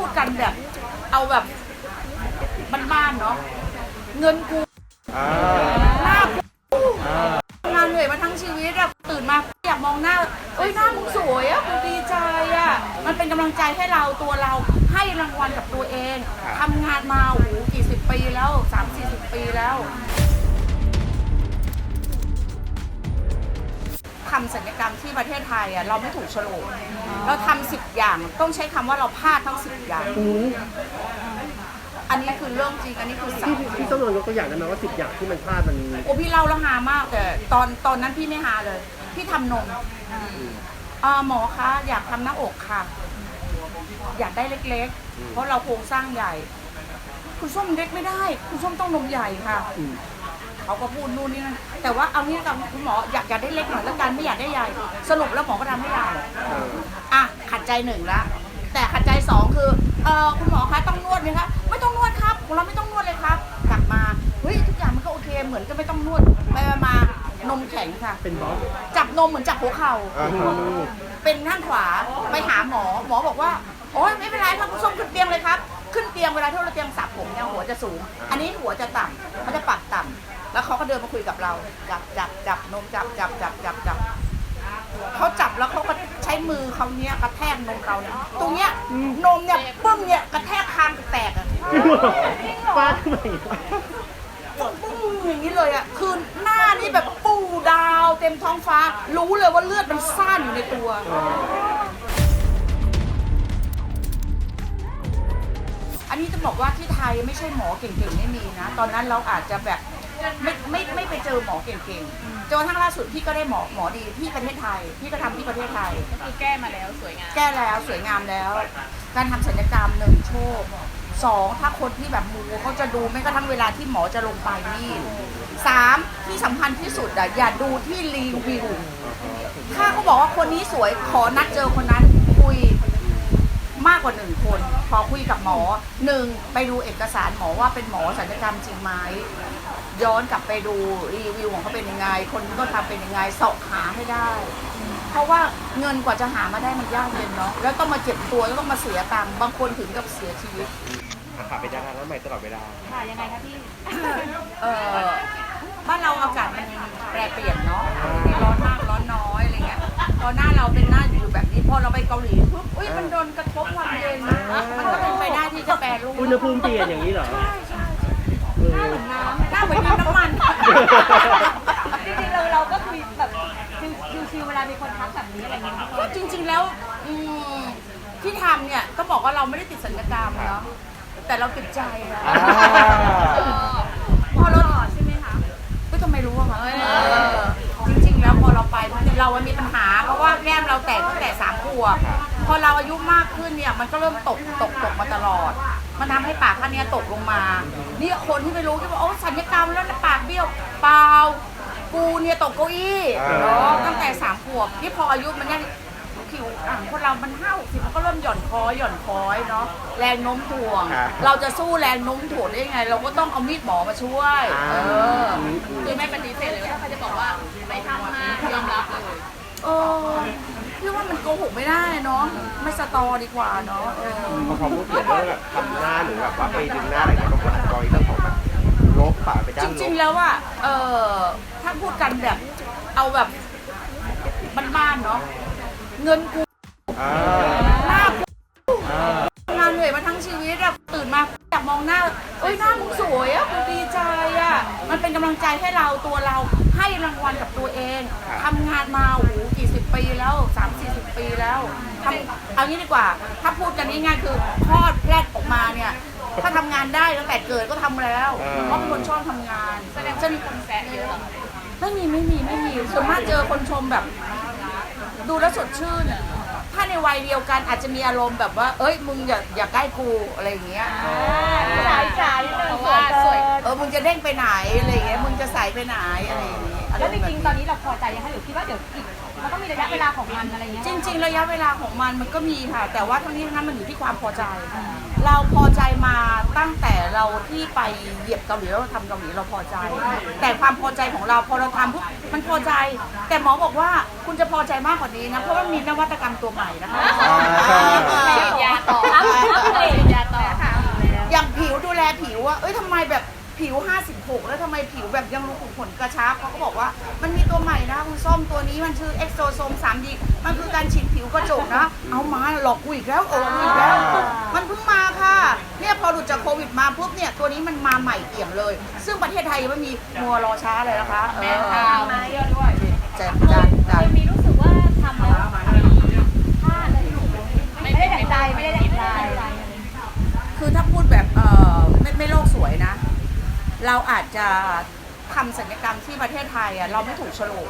พูดกันแบบ เอาแบบบ้านๆเนาะเงินกูอ่าหน้ากูอ่าทำงานเหนื่อยมาทั้งชีวิตอะตื่นมาอยากมองหน้าเอ้ยหน้ามึงสวยอะกูดีใจอะมันเป็นกำลังใจให้เราตัวเราให้รางวัลกับตัวเองทำงานมาโอ้โหกี่สิบปีแล้วสามสี่สิบปีแล้ว ทำศัลยกรรมที่ประเทศไทยอะเราไม่ถูกโฉลกเราทำสิบอย่างต้องใช้คำว่าเราพลาดทั้งสิบอย่าง อันนี้คือเรื่องจริงอันนี้คือสาพี่พี่ต้องลองยกตัวอย่างได้ไหมว่าสิบอย่างที่มันพลาดมันโอ้พี่เล่าแล้วฮามากแต่ตอนตอนนั้นพี่ไม่ฮาเลย พี่ทำนมอ่าหมอคะอยากทำหน้าอกค่ะ อยากได้เล็กๆ เพราะเราโครงสร้างใหญ่ คุณส้มเล็กไม่ได้ คุณส้มต้องนมใหญ่ค่ะ อืมเขาก็พูดนู่นนี่นั่น แต่ว่าเอางี้กับคุณหมออยากอยากได้เล็กหน่อยแล้วกันไม่อยากได้ใหญ่ สรุปแล้วหมอก็ทำให้ใหญ่อะขัดใจหนึ่งละแต่ขัดใจสองคือเออคุณหมอคะต้องนวดไหมคะไม่ต้องนวดครับของเราไม่ต้องนวดเลยครับ กลับมาเฮ้ยทุกอย่างมันก็โอเคเหมือนก็ไม่ต้องนวดไปมานมแข็งค่ะ เป็นบอจับนมเหมือนจับหัวเข่า อ่าเป็นข้างขวาไปหาหมอ หมอบอกว่า โอ๊ยไม่เป็นไรครับคุณส้มขึ้นเตียงเลยครับ ขึ้นเตียงเวลาที่เราเตียงสับผมเนี่ยหัวจะสูง อันนี้หัวจะต่ำเขาจะปักต่ำ แล้วเขาก็เดินมาคุยกับเราจับจับจับนมจับจับจับจับจับเขาจับแล้วเขาก็ใช้มือเขาเนี้ยกระแทกนมเราเนี่ยตรงเนี้ยนมเนี่ยปึ้งเนี่ยกระแทกคางแตกอะฟาดขึ้นมาอย่างนี้ปึ้งอย่างนี้เลยอะคือหน้านี่แบบปูดาวเต็มท้องฟ้า รู้เลยว่าเลือดมันซ่านอยู่ในตัวอันนี้จะบอกว่าที่ไทยไม่ใช่หมอเก่งๆไม่มีนะ ตอนนั้นเราอาจจะแบบ ไม่ไม่ไม่ไปเจอหมอเก่งๆจนกระทั่งล่าสุดพี่ก็ได้หมอหมอดีที่ประเทศไทย พี่ก็ทำที่ประเทศไทย ก็คือแก้มาแล้วสวยงามแก้แล้วสวยงามแล้ว การทำศัลยกรรมหนึ่งโชคสองถ้าคนที่แบบมูเขาจะดูไม่กระทั่งเวลาที่หมอจะลงไปนี่สามที่สำคัญที่สุดอะอย่าดูที่รีวิว ถ้าเขาบอกว่าคนนี้สวยขอนัดเจอคนนั้นคุยมากกว่าหนึ่งคน พอคุยกับหมอหนึ่งไปดูเอกสารหมอว่าเป็นหมอศัลยกรรมจริงไหม ย้อนกลับไปดูรีวิวของเขาเป็นยังไง คนที่เขาทำเป็นยังไงเสาะหาให้ได้ เพราะว่าเงินกว่าจะหามาได้มันยากเย็นเนาะแล้วต้องมาเจ็บตัวแล้วต้องมาเสียตังค์บางคนถึงกับเสียชีวิตขาเป็นดาราแล้วใหม่ตลอดเวลาค่ะยังไงคะพี่เออบ้านเราอากาศมันแปรเปลี่ยนเนาะร้อนมากร้อนน้อยอะไรเงี้ยพอหน้าเราเป็นหน้าอยู่แบบนี้พอเราไปเกาหลีปุ๊บอุ้ยมันโดนกระทบความเย็นมันก็เป็นไปได้ที่จะแปรรูปอุณหภูมิเปลี่ยนอย่างนี้เหรอใช่ใช่เออน้ำหน้า เหมือนน้ำน้ำมัน จริงๆเราเราก็คุยแบบชิวๆเวลามีคนทักแบบนี้อะไรอย่างเงี้ยก็จริง ๆแล้วอืมที่ทำเนี่ยต้องบอกว่าเราไม่ได้ติดสัญญกรรมเนาะแต่เราติดใจนะอ่าพอเราใช่ไหมคะก็ทำไมรู้อะคะเออจริงๆแล้วพอเราไปเราอะมีปัญหา เพราะว่าแก้มเราแตกตั้งแต่สามขวบพอเราอายุมากขึ้นเนี่ยมันก็เริ่มตกตกตกมาตลอด มันทำให้ปากข้างเนี้ยตกลงมานี่คนที่ไม่รู้ก็บอกโอ้สัญญกรรมแล้วปากเบี้ยวเปล่ากูเนี่ยตกเก้าอี้อ่าเนาะตั้งแต่สามขวบนี่พออายุมันเนี่ยผิวอ่างคนเรามันห้าหกสิบมันก็เริ่มหย่อนคอยหย่อนคอยเนาะแรงโน้มถ่วง ครับเราจะสู้แรงโน้มถ่วงได้ยังไง เราก็ต้องเอามีดหมอมาช่วยเออคือไม่ปฏิเสธเลยว่าถ้าเขาจะบอกว่าไม่ทำมายอมรับเลย เออ พี่ว่ามันโกหกไม่ได้เนาะไม่สตอดีกว่าเนาะเออพอเขาพูดถึงเรื่องแบบทำหน้าหรือแบบว่าไปดึงหน้าอะไรเงี้ยบางคนอาจจะกรอยเรื่องของแบบลบปากไปด้าจนลริง บๆ แล้วอะเออถ้าพูดกันแบบเอาแบบบ้านๆเนาะเงินกูอ่าหน้ากูอ่าทำงานเหนื่อยมาทั้งชีวิตอะตื่นมาอยากมองหน้าเอ้ยหน้ามึงสวยอะกูดีใจอะ มันเป็นกำลังใจให้เราตัวเราให้รางวัลกับตัวเองทำงานมาโอ้โหกี่สิบปีแล้วสามสี่สิบปีแล้วทำเอางี้ดีกว่า ถ้าพูดกันง่ายๆคือคลอดแพรดออกมาเนี่ย ถ้าทำงานได้ตั้งแต่เกิดก็ทำแล้วเพราะเป็นคนชอบทำงานแสดงว่ามีคนแซะเยอะเหรอไม่มีไม่มีไม่มีส่วนมากเจอคนชมแบบ ดูแล้วสดชื่น ถ้าในวัยเดียวกันอาจจะมีอารมณ์แบบว่า เอ้ย มึงอย่าอย่าใกล้กูอะไรอย่างเงี้ย สายสายเพราะว่าสวย เออมึงจะเด้งไปไหนอะไรอย่างเงี้ยมึงจะใส่ไปไหนอะไรอย่างเงี้ยแล้วจริงๆตอนนี้เราพอใจยังคะหรือคิดว่าเดี๋ยวอีกมันต้องมีระยะเวลาของมันอะไรเงี้ยจริง ๆ ระยะเวลาของมันมันก็มีค่ะ แต่ว่าทั้งนี้ทั้งนั้นมันอยู่ที่ความพอใจ เราพอใจมาตั้งแต่เราที่ไปเหยียบเกาหลีแล้วเราทำเกาหลีเราพอใจ แต่ความพอใจของเราพอเราทำปุ๊บมันพอใจ แต่หมอบอกว่าคุณจะพอใจมากกว่านี้นะเพราะว่ามีนวัตกรรมตัวใหม่นะคะยาต่ออัพอัพเกรด แบบผิว 56 แล้วทำไมผิวแบบยังรูขุมขนกระชับเขาก็บอกว่ามันมีตัวใหม่นะคุณส้มตัวนี้มันชื่อเอ็กโซโซม 3D มันคือการฉีดผิวกระจกนะ เอามาหลอกกูอีกแล้วเออกูอีกแล้ว มันเพิ่งมาค่ะ เนี่ยพอหลุดจากโควิดมาปุ๊บเนี่ย ตัวนี้มันมาใหม่เอี่ยมเลย ซึ่งประเทศไทยยังไม่มีมัวรอช้าเลยนะคะเออมาเยอะด้วยแจกจัดจัดเคยมีรู้สึกว่าทำแล้วพลาดเลยไม่ได้ดั่งใจไม่ได้ดั่งใจคือถ้าพูดแบบเออไม่ไม่โลกสวยนะ เราอาจจะทำศัลยกรรมที่ประเทศไทยอะเราไม่ถูกโฉลก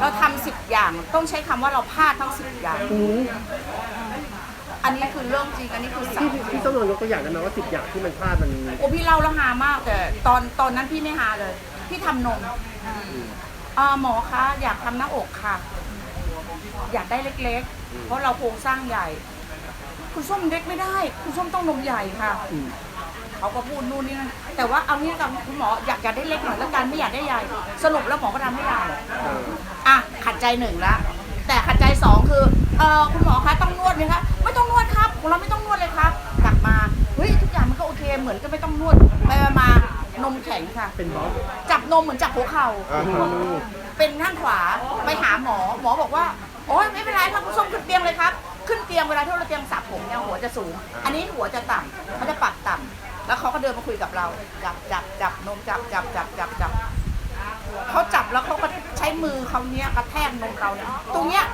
เราทำสิบอย่างต้องใช้คำว่าเราพลาดทั้งสิบอย่าง อืมอันนี้คือเรื่องจริงอันนี้คือสัพี่ตว์พี่ต้องลองยกตัวอย่างได้ไหมว่าสิบอย่างที่มันพลาดมันโอ้พี่เล่าแล้วฮามากแต่ตอนตอนนั้นพี่ไม่ฮาเลย พี่ทำนมอ่าหมอคะอยากทำหน้าอกค่ะ อยากได้เล็กๆ เพราะเราโครงสร้างใหญ่ คุณส้มเล็กไม่ได้ คุณส้มต้องนมใหญ่ค่ะ อืม เขาก็พูดนู่นนี่นั่นแต่ว่าเอางี้กับคุณหมออยากอยากได้เล็กหน่อยแล้วกันไม่อยากได้ใหญ่ สรุปแล้วหมอก็ทำให้ใหญ่เอออะขัดใจหนึ่งละแต่ขัดใจสองคือเออคุณหมอคะต้องนวดไหมคะไม่ต้องนวดครับของเราไม่ต้องนวดเลยครับกลับมาเฮ้ยทุกอย่างมันก็โอเคเหมือนก็ไม่ต้องนวดไปมานมแข็งค่ะ เป็นบอจับนมเหมือนจับหัวเข่าเอออืมเป็นข้างขวาไปหาหมอ หมอบอกว่า โอ๊ยไม่เป็นไรครับคุณส้มขึ้นเตียงเลยครับ ขึ้นเตียงเวลาที่เราเตียงสระผมเนี่ยหัวจะสูง อันนี้หัวจะต่ำเขาจะปรับต่ำ แล้วเขาก็เดินมาคุยกับเรา จับจับจับนมจับจับจับจับจับเขาจับแล้วเขาก็ใช้มือเขาเนี้ยกระแทกนมเราเนี่ยตรงเนี้ย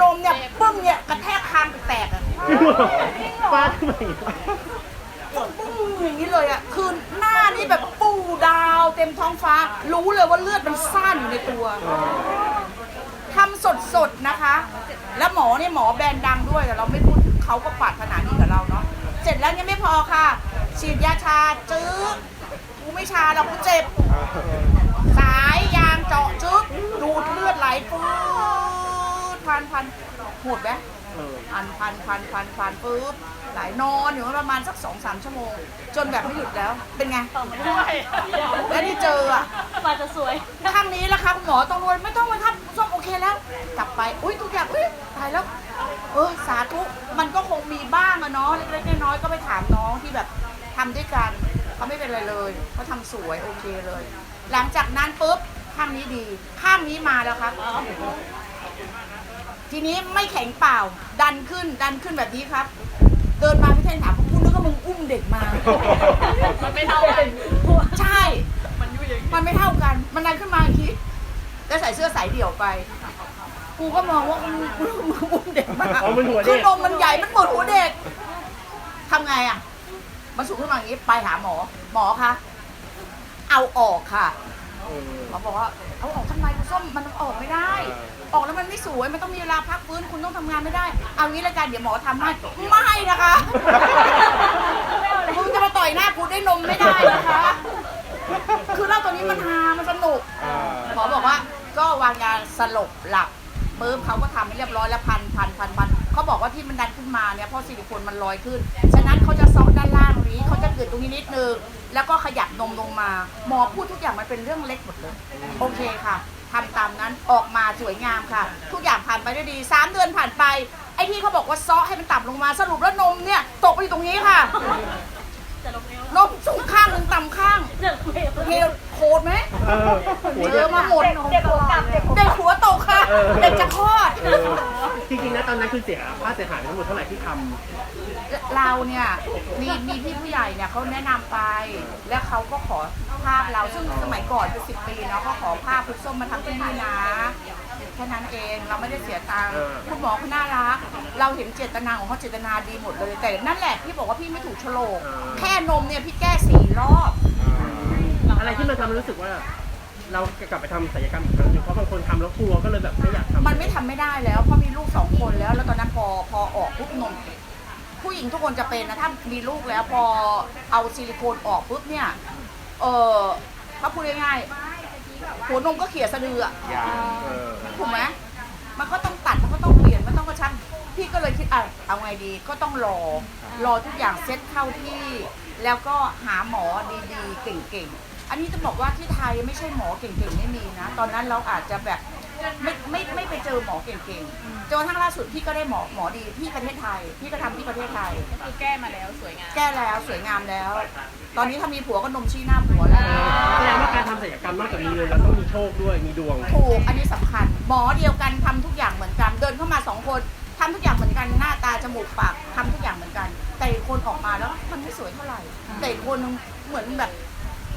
นมเนี่ยปึ้งเนี่ยกระแทกคางแตกอะจริงเหรอฟาดขึ้นมาอย่างนี้ปึ้งอย่างนี้เลยอะคือหน้านี่แบบปูดาวเต็มท้องฟ้า รู้เลยว่าเลือดมันซ่านอยู่ในตัวทำสดๆนะคะ แล้วหมอเนี่ยหมอแบรนด์ดังด้วยแต่เราไม่พูดถึงเขาก็ปรารถนาดีกับเราเนาะเสร็จแล้วยังไม่พอค่ะ ฉีดยาชาจื้อกูไม่ชาเรากูเจ็บ สายยางเจาะจึ๊กดูดเลือดไหลปื๊ดพันพันโหดไหมเออพันพันพันพันพันปุ๊บไหลนอนอยู่ประมาณสักสองสามชั่วโมง จนแบบไม่หยุดแล้วเป็นไงแล้วที่เจออะมาจะสวยข้างนี้แล้วครับหมอต้องนวดไม่ต้องเลยครับส้มโอเคแล้ว กลับไปอุ้ยทุกอย่างอุ้ยตายแล้วเออสาธุมันก็คงมีบ้างอะเนาะเล็กๆน้อยๆก็ไปถามน้องที่แบบ ทำด้วยกันเขาไม่เป็นไรเลยเขาทำสวยโอเคเลย หลังจากนั้นปุ๊บข้างนี้ดี ข้างนี้มาแล้วครับทีนี้ไม่แข็งเปล่า ดันขึ้นดันขึ้นแบบนี้ครับ เดินมาพี่เทนถามกูนึกว่ามึงอุ้มเด็กมา มันไม่เท่ากันใช่ มันไม่เท่ากัน มันดันขึ้นมาอีกทีแล้วใส่เสื้อสายเดี่ยวไป กูก็มองว่ามึงมึงมึงอุ้มเด็กมาอ๋อมันหัวคืเด็อกนมมันใหญ่มันเหมือนหัวเด็กทำไงอะ มันสูงขึ้นมาอย่างนี้ไปหาหมอ หมอคะเอาออกค่ะเออ หมอบอกว่าเอาออกทำไมคุณส้มมันออกไม่ได้ ออกแล้วมันไม่สวยมันต้องมีเวลาพักฟื้นคุณต้องทำงานไม่ได้ เอางี้ละกันเดี๋ยวหมอทำให้ไม่นะคะมึงจะมาต่อยหน้ากูได้นมไม่ได้นะคะ คือเล่าตัวนี้มันฮามันสนุกเออหมอบอกว่าก็วางยาสลบหลับปุ๊บเขาก็ทำให้เรียบร้อยแล้วพันพันพันพัน เขาบอกว่าที่มันดันขึ้นมาเนี่ยเพราะซิลิโคนมันลอยขึ้น ฉะนั้นเขาจะซอกด้านล่างนี้เขาจะเกิดตรงนี้นิดนึง แล้วก็ขยับนมลงมา หมอพูดทุกอย่างมันเป็นเรื่องเล็กหมดเลย โอเคค่ะทำตามนั้นออกมาสวยงามค่ะ ทุกอย่างผ่านไปด้วยดีสามเดือนผ่านไป ไอ้ที่เขาบอกว่าซอกให้มันต่ำลงมาสรุปแล้วนมเนี่ยตกไปอยู่ตรงนี้ค่ะนมสูงข้างหนึ่งต่ำข้างเด็กเด็กเฮล โคตรไหมเออหัวเจเด็อกมาหมดเด็กหัวกลับเด็กหัวเด็กหัวโตค่ะ เออ เด็กจะคลอด เออจริงๆนะตอนนั้นคือเสียค่าเสียหายไปทั้งหมดเท่าไหร่ที่ทเราเนี่ยมีมีพี่ผู้ใหญ่เนี่ยเขาแนะนำไป แล้วเขาก็ขอภาพเราซึ่งสมัยก่อนเป็นสิบปีเนาะเขาขอภาพคุณส้มมาทำที่นี่นะแค่นั้นเองเราไม่ได้เสียตังค์คุณหมอเขาน่ารัก เราเห็นเจตนาของเขาเจตนาดีหมดเลยแต่นั่นแหละพี่บอกว่าพี่ไม่ถูกโฉลกแค่นมเนี่ยพี่แก้สี่รอบำ อะไรที่มันทำให้รู้สึกว่า เรากลับไปทำศัลยกรรมอีกครั้งหนึงเพราะบางคนทำแล้วกลัวก็เลยแบบไม่อยากทำมันไม่ทำไม่ได้แล้วเพราะมีลูกสองคนแล้ว แล้วตอนนั้นพอพอออกปุ๊บนมผู้หญิงทุกคนจะเป็นนะถ้ามีลูกแล้วพอเอาซิลิโคนออกปุ๊บเนี่ย เออถ้าพูดง่ายๆหัวนมก็เขี่ยสะดืออะยาเออถูกไหมมันก็ต้องตัดมันก็ต้องเปลี่ยนมันต้องกระชับพี่ก็เลยคิดอะเอาไงดีก็ต้องรอ รอทุกอย่างเซ็ตเข้าที่ แล้วก็หาหมอดีๆเก่งๆ อันนี้จะบอกว่าที่ไทยไม่ใช่หมอเก่งๆไม่มีนะ ตอนนั้นเราอาจจะแบบไม่ไม่ไม่ไปเจอหมอเก่งๆจนกระทั่งล่าสุดพี่ก็ได้หมอหมอดีที่ประเทศไทย พี่ก็ทำที่ประเทศไทย ก็คือแก้มาแล้วสวยงาม แก้แล้วสวยงามแล้ว ตอนนี้ถ้ามีผัวก็นมชี้หน้าผัวแล้วแสดงว่าการทำศัลยกรรมนอกจากมีเงินแล้วต้องมีโชคด้วยมีดวง ถูกอันนี้สำคัญ หมอเดียวกันทำทุกอย่างเหมือนกัน เดินเข้ามาสองคนทำทุกอย่างเหมือนกันหน้าตาจมูกปากทำทุกอย่างเหมือนกัน แต่อีกคนออกมาแล้วมันไม่สวยเท่าไหร่ แต่อีกคนนึงเหมือนแบบ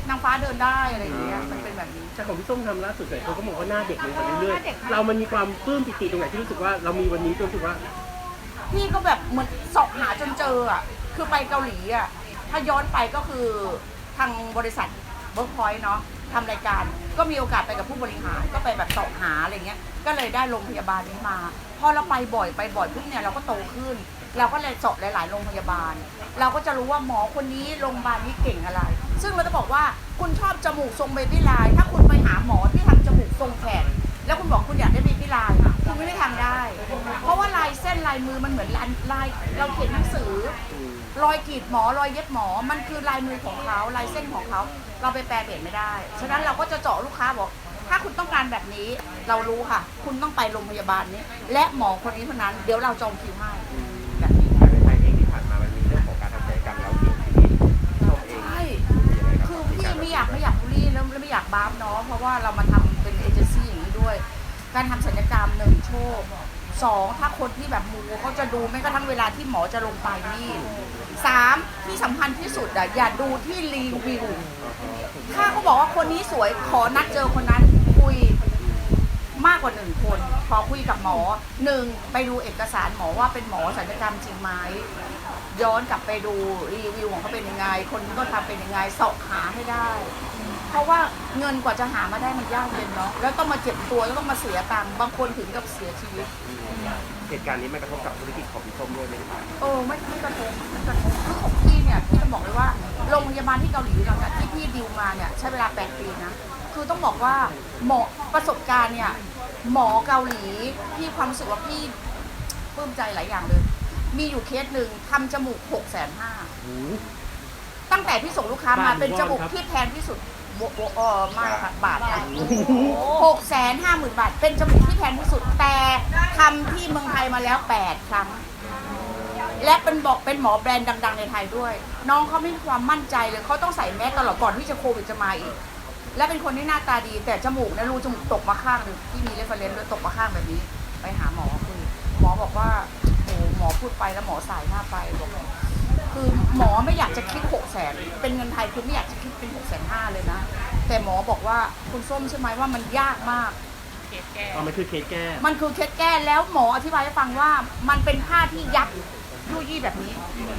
นางฟ้าเดินได้อะไรอย่างเงี้ยมันเป็นแบบนี้แต่ของพี่ส้มทำล่าสุดเลยเขาก็บอกว่าหน้าเด็กลงไปเรื่อยๆเรามันมีความปลื้มปิติตรงไหนที่รู้สึกว่าเรามีวันนี้จนรู้สึกว่า พี่ก็แบบเหมือนเสอบหาจนเจออะคือไปเกาหลีอะถ้าย้อนไปก็คือทางบริษัทเวิร์กพอยต์เนาะทำรายการก็มีโอกาสไปกับผู้บริหารก็ไปแบบเสอบหาอะไรเงี้ย ก็เลยได้โรงพยาบาลนี้มาพอเราไปบ่อยไปบ่อยปุ๊บเนี่ยเราก็โตขึ้น เราก็เลยเสอบหลาย ๆ โรงพยาบาล เราก็จะรู้ว่าหมอคนนี้โรงพยาบาลนี้เก่งอะไร ซึ่งเราจะบอกว่าคุณชอบจมูกทรงเบบี้ไลน์ถ้าคุณไปหาหมอที่ทำจมูกทรงแขนแล้วคุณบอกคุณอยากได้เบบี้ไลน์คุณไม่ได้ทำได้ เพราะว่าลายเส้นลายมือมันเหมือนลายลายเราเขียนหนังสือ รอยกรีดหมอรอยเย็บหมอ มันคือลายมือของเขาลายเส้นของเขาเราไปแปลเปลี่ยนไม่ได้ ฉะนั้นเราก็จะเจาะลูกค้าบอก ถ้าคุณต้องการแบบนี้เรารู้ค่ะ คุณต้องไปโรงพยาบาลนี้ และหมอคนนี้เท่านั้น เดี๋ยวเราจองคิวให้ ไม่อยากบ้าฟเนาะเพราะว่าเรามาทำเป็นเอเจนซี่อย่างนี้ด้วย การทำศัลยกรรมหนึ่งโชคสองถ้าคนที่แบบมูเขาจะดูไม่กระทั่งเวลาที่หมอจะลงไปนี่สามที่สำคัญที่สุดอะอย่าดูที่รีวิว ถ้าเขาบอกว่าคนนี้สวยขอนัดเจอคนนั้นคุยมากกว่าหนึ่งคน พอคุยกับหมอหนึ่งไปดูเอกสารหมอว่าเป็นหมอศัลยกรรมจริงไหมย้อนกลับไปดูรีวิวของเขาเป็นยังไง คนที่ก็ทำเป็นยังไงเสาะหาให้ได้ ราะว่าเงินกว่าจะหามาได้มันยากเย็นเนาะแล้วต้องมาเจ็บตัวแล้วต้องมาเสียตังค์บางคนถึงกับเสียชีวิต เหตุการณ์นี้มันกระทบกับธุรกิจของพี่ส้มด้วยไหมครับเออไม่ไม่กระทบไม่กระทบคือของพี่เนี่ยพี่จะบอกเลยว่าโรงพยาบาลที่เกาหลีเราเนี่ยที่พี่ดิวมาเนี่ยใช้เวลา 8 ปีนะ คือต้องบอกว่าหมอประสบการณ์เนี่ยหมอเกาหลีพี่ความรู้สึกว่าพี่ปลื้มใจหลายอย่างเลย มีอยู่เคสหนึ่งทำจมูก6กแสนห้า ตั้งแต่พี่ส่งลูกค้ามาบาทหรือเป็นจมูกวอนครับที่แพงที่สุด โบโบเออไม่ค่ะบาทค่ะหกแสนห้าหมื่นบาท เป็นจมูกที่แพงที่สุดแต่ทำที่เมืองไทยมาแล้วแปดครั้ง และเป็นบอกเป็นหมอแบรนด์ดัง ๆ ในไทยด้วย น้องเขาไม่มีความมั่นใจเลยเขาต้องใส่แมสตลอดก่อนที่จะโควิดจะมาอีก และเป็นคนที่หน้าตาดี แต่จมูกนะรูจมูกตกมาข้างหนึ่งที่มีเรฟเฟรนซ์ด้วยตกมาข้างแบบนี้ ไปหาหมอคุยหมอบอกว่าโอ้หมอพูดไปแล้วหมอสายหน้าไปบอก คือหมอไม่อยากจะคิดหกแสนเป็นเงินไทยคือไม่อยากจะคิดเป็นหกแสนห้าเลยนะ แต่หมอบอกว่าคุณส้มใช่ไหมว่ามันยากมาก เคสแก้อ๋อมันคือเคสแก้ มันคือเคสแก้แล้วหมออธิบายให้ฟังว่ามันเป็นผ้าที่ยับยุ่ยยี่แบบนี้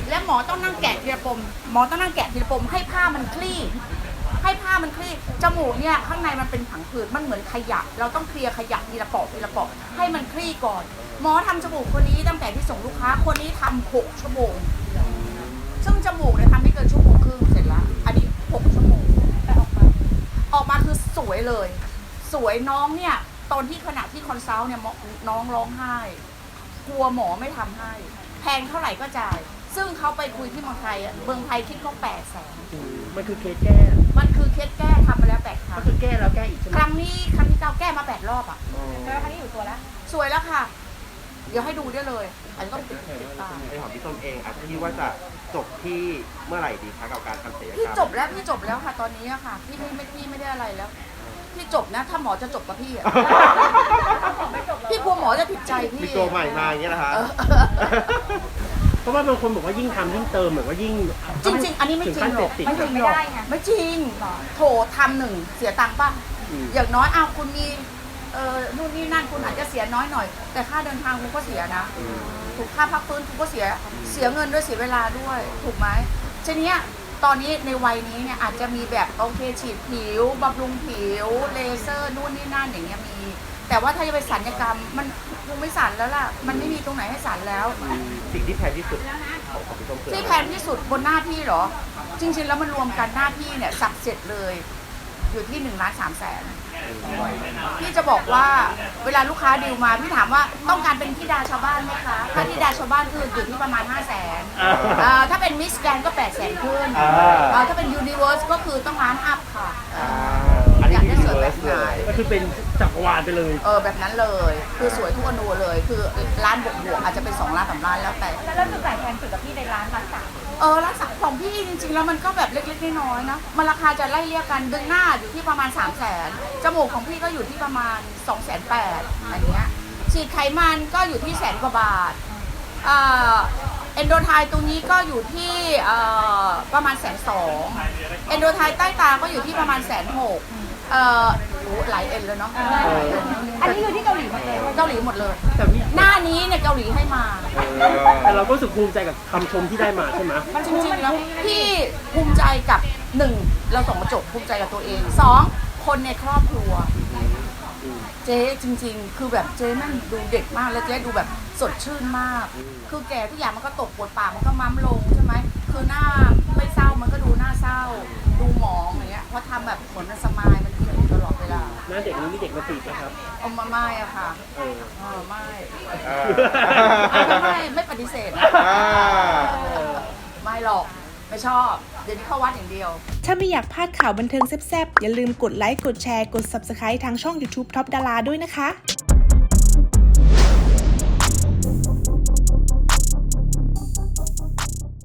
และหมอต้องนั่งแกะทีละปม หมอต้องนั่งแกะทีละปมให้ผ้ามันคลี่ ให้ผ้ามันคลี่จมูกเนี่ยข้างในมันเป็นผังผืดมันเหมือนขยะ เราต้องเคลียร์ขยะทีละปอกทีละปอกให้มันคลี่ก่อน หมอทำจมูกคนนี้ตั้งแต่ที่ส่งลูกค้าคนนี้ทำหกชั่วโมง ซึ่งจมูกเนี่ยทำไม่เกินชั่วโมงครึ่งเสร็จแล้วอันนี้หกชั่วโมงแต่ออกมา ออกมาคือสวยเลย สวยน้องเนี่ย ตอนที่ขณะที่คอนซัลท์เนี่ยหมอน้องร้องไห้ กลัวหมอไม่ทำให้ แพงเท่าไหร่ก็จ่าย ซึ่งเขาไปคุยที่เมืองไทยอะเมืองไทยคิดเขาแปดแสนมันคือเคสแก้ มันคือเคสแก้ทำมาแล้วแปดครั้ก็งคือแก้แล้วแก้อีกใช่ไหมครั้งนี้ครั้งที่เก้าแก้มาแปดรอบอะแล้วครั้งนี้อยู่ตัวแล้วสวยแล้วค่ะ เดี๋ยวให้ดูได้เลย อันนี้ต้องติดติดตามในของพี่ส้มเองอาจจะคิดว่าจะ จบที่เมื่อไหร่ดีคะกับการทำศัลยกรรมพี่จบแล้วพี่จบแล้วค่ะ ตอนนี้อะค่ะพี่ไม่ไม่พี่ไม่ได้อะไรแล้วพี่จบนะ ถ้าหมอจะจบกับพี่อะพี่กลัวหมอจะผิดใจมีพี่ตัวใหม่มาอย่างเงี้ยนะคะเออ เพราะว่าบางคนบอกว่ายิ่งทำยิ่งเติมเหมือนว่ายิ่งจริงๆอันนี้ไม่จริงหรอกถึไม่ขั้นจริงไม่หรอกได้ไง ไม่จริงโถทำหนึ่งเสียตังค์ป่ะ อืม อย่างน้อยอ้าวคุณมี เออนู่นนี่นั่นคุณอาจจะเสียน้อยหน่อย แต่ค่าเดินทางคุณก็เสียนะ ถูกค่าพักฟื้นคุณก็เสียเสียเงินด้วยเสียเวลาด้วย ถูกไหมทีเนี้ยตอนนี้ในวัยนี้เนี่ยอาจจะมีแบบโอเคฉีดผิวบำรุงผิว เลเซอร์นู่นนี่นั่นอย่างเงี้ยมี แต่ว่าถ้าจะไปสัญญกรรมมันคงไม่สันแล้วล่ะ มันไม่มีตรงไหนให้สันแล้วสิ่งที่แพงที่สุดของของพี่ส้มคือที่อะไรแพงที่สุดบนหน้าพี่เหรอ จริงๆแล้วมันรวมกันหน้าพี่เนี่ยสักเสร็จเลย อยู่ที่หนึ่งล้านสามแสน พี่จะบอกว่าเวลาลูกค้าดิวมาพี่ถามว่าต้องการเป็นที่ดาชาวบ้านไหมคะ ถ้าที่ดาชาวบ้านคืออยู่ที่ประมาณ 5 0 0แสนถ้าเป็นมิสแกนก็ 8 0 0แสนขึ้นอ่าอ่าถ้าเป็นยูนิเวอร์สก็คือต้องล้านอัพค่ะอ่าอันนี้อยากที่ได้สวยแบบไหนก็คือเป็นจักรวาลไปเลย เออแบบนั้นเลย คือสวยทุกอนูเลย คือร้านบวกบวกๆอาจจะเป็นสองร้านสามร้านแล้วแต่ แล้วแล้วจุดไหนแพงสุดกับพี่ในร้านร้านสาม เออร้านสักของพี่จริงๆ แล้วมันก็แบบเล็กๆน้อยๆนะมันราคาจะไล่เรียกกันดึงหน้าอยู่ที่ประมาณ 3 0 0แสนจมูกของพี่ก็อยู่ที่ประมาณ2องแสนแปดอันเนี้ยฉีดไขมันก็อยู่ที่แสนกว่าบาทเอ่อเอนโดไทตรงนี้ก็อยู่ที่เอ่อประมาณแสนสองเอนโดไทใต้ตาก็อยู่ที่ประมาณแสนหก เอ่อโอ้หลายเอ็นเลยเนาะอันนี้คือที่เกาหลีหมดเลยเกาหลีหมดเลย แต่พี่หน้านี้เนี่ยเกาหลีให้มา แต่เราก็รู้สึกภูมิใจกับคำชมที่ได้มาใช่ไหมมันจริงๆแล้วพี่ภูมิใจกับหนึ่งเราส่องกระจกภูมิใจกับตัวเองสองคนในครอบครัว เจ๊จริง ๆ คือแบบเจ๊แม่งดูเด็กมากแล้วเจ๊ดูแบบสดชื่นมาก คือแก่ทุกอย่างมันก็ตกปวดปากมันก็ม้ำลงใช่ไหม นี้มีเด็กมาจีบนะครับ เอามาไม่อะค่ะเออ เออไม่เออไม่ไม่ปฏิเสธนะอ่าไม่หรอก ไม่ชอบ เดี๋ยวนี้เข้าวัดอย่างเดียว ถ้าไม่อยากพลาดข่าวบันเทิงแซ่บๆ อย่าลืมกดไลค์ กดแชร์ กด Subscribe ทางช่อง YouTube Top Dara ด้วยนะคะ